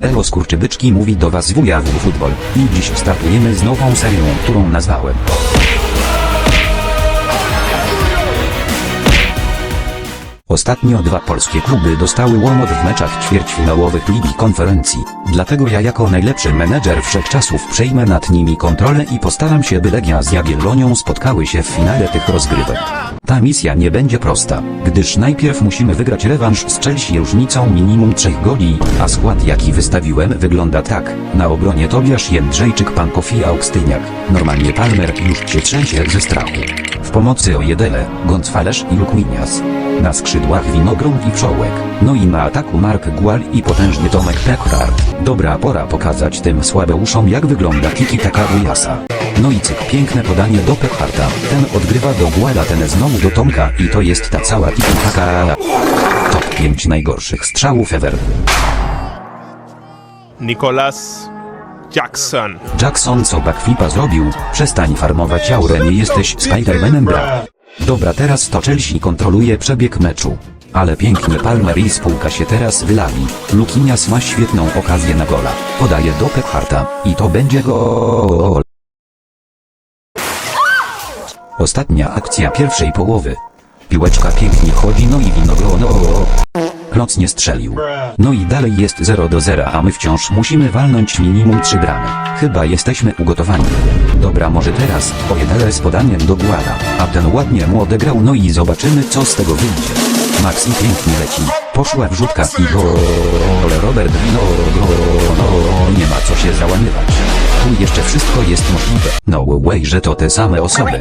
Elo skurczybyczki mówi do was wuja w futbol. I dziś startujemy z nową serią, którą nazwałem Ostatnio dwa polskie kluby dostały łomot w meczach ćwierćfinałowych Ligi Konferencji. Dlatego ja jako najlepszy menedżer wszechczasów przejmę nad nimi kontrolę i postaram się by Legia z Jagiellonią spotkały się w finale tych rozgrywek. Ta misja nie będzie prosta, gdyż najpierw musimy wygrać rewanż z Chelsea różnicą minimum trzech goli, a skład jaki wystawiłem wygląda tak. Na obronie Tobiasz Jędrzejczyk Pankow i Augstyniak. Normalnie Palmer już się trzęsie ze strachu. W pomocy Ojedele, Gonzales i Lukminias. Na skrzydłach Winogron i Wszołek. No i na ataku Mark Gual i potężny Tomek Pekhart. Dobra pora pokazać tym słabeuszom jak wygląda Kiki taka Ujasa. No i cyk piękne podanie do Pekharta. Ten odgrywa do Guala, ten znowu do Tomka i to jest ta cała Kiki taka. Top 5 najgorszych strzałów ever. Nicolas Jackson. Jackson co backflipa zrobił? Przestań farmować aurę, nie jesteś Spidermanem bra. Dobra teraz to Chelsea kontroluje przebieg meczu. Ale pięknie Palmer i spółka się teraz wylali. Lukinias ma świetną okazję na gola. Podaje do Pekharta. I to będzie gol. Ostatnia akcja pierwszej połowy. Piłeczka pięknie chodzi no i winogrono. Kloc nie strzelił. No i dalej jest 0 do 0, a my wciąż musimy walnąć minimum 3 bramy. Chyba jesteśmy ugotowani. Dobra, może teraz pojedele z podaniem do Guada, a ten ładnie mu odegrał, no i zobaczymy co z tego wyjdzie. Maxi pięknie leci. Poszła wrzutka i gol. Robert Wino, no, nie ma co się załamywać. Tu jeszcze wszystko jest możliwe. No way, że to te same osoby.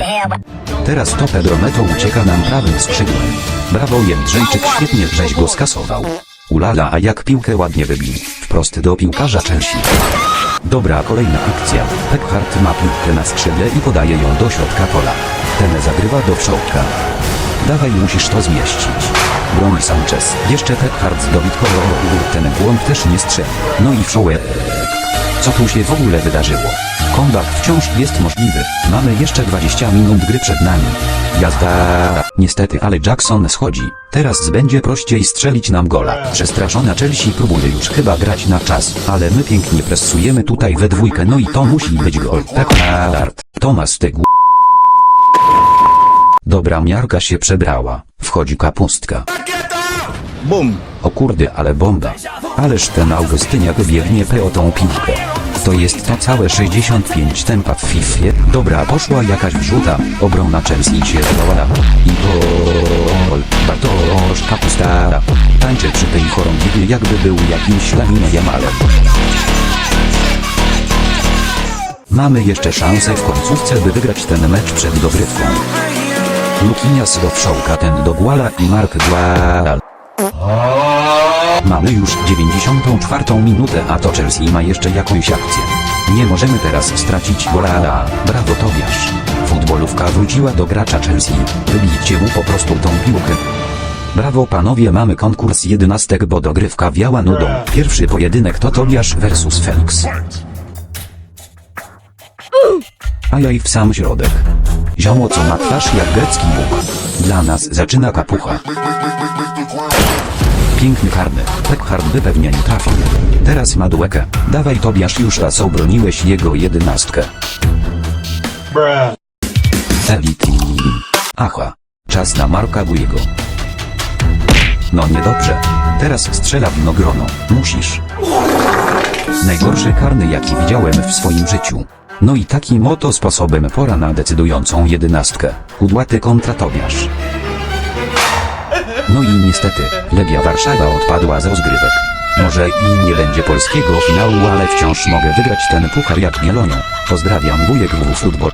Teraz to Pedro Neto ucieka nam prawym skrzydłem. Brawo Jędrzejczyk, świetnie żeś go skasował. Ulala, a jak piłkę ładnie wybił. Wprost do piłkarza Chelsea. Dobra, kolejna akcja. Pekhart ma piłkę na skrzydle i podaje ją do środka pola. Ten zagrywa do wszołka. Dawaj, musisz to zmieścić. Broni Sanchez. Jeszcze Pekhart zdobył Ten błąd też nie strzelił. No i wszołek. Co tu się w ogóle wydarzyło? Comeback wciąż jest możliwy. Mamy jeszcze 20 minut gry przed nami. Jazda. Niestety, ale Jackson schodzi. Teraz będzie prościej strzelić nam gola. Przestraszona Chelsea próbuje już chyba grać na czas, ale my pięknie presujemy tutaj we dwójkę, no i to musi być gol. Pekard. Tomas Tygł. Dobra miarka się przebrała. Wchodzi kapustka. Bum! O kurde, ale bomba. Ależ ten Augustyniak biegnie pe o tą piłkę. To jest to całe 65 tempa w Fifie. Dobra, poszła jakaś wrzuta. Obrona Chelsea się zdołała. I gol. Bartosz Kapusta. Tańczy przy tej chorągiwie jakby był jakimś Lamine Jamalem. Mamy jeszcze szansę w końcówce by wygrać ten mecz przed dogrywką. Lukinias do wszołka, ten do Guala i Mark Gual. Mamy już 94 minutę, a to Chelsea ma jeszcze jakąś akcję. Nie możemy teraz stracić gola. Brawo Tobiasz. Futbolówka wróciła do gracza Chelsea. Wybijcie mu po prostu tą piłkę. Brawo panowie, mamy konkurs jedenastek, bo dogrywka wiała nudą. Pierwszy pojedynek to Tobiasz versus Felix. A jaj w sam środek. Ziomo co ma twarz jak grecki bóg. Dla nas zaczyna kapucha. Piękny karny. Pekhard by pewnie nie trafił. Teraz ma duekę. Dawaj Tobiasz już raz obroniłeś jego jedenastkę. Elite. Aha. Czas na Marka Bujego. No niedobrze. Teraz strzela winogrono. Musisz. Najgorszy karny jaki widziałem w swoim życiu. No i takim oto sposobem pora na decydującą jedenastkę. Kudłaty kontra Tobiasz. No i niestety, Legia Warszawa odpadła z rozgrywek. Może i nie będzie polskiego finału, ale wciąż mogę wygrać ten puchar jak Mielonią. Pozdrawiam wujek w futbol.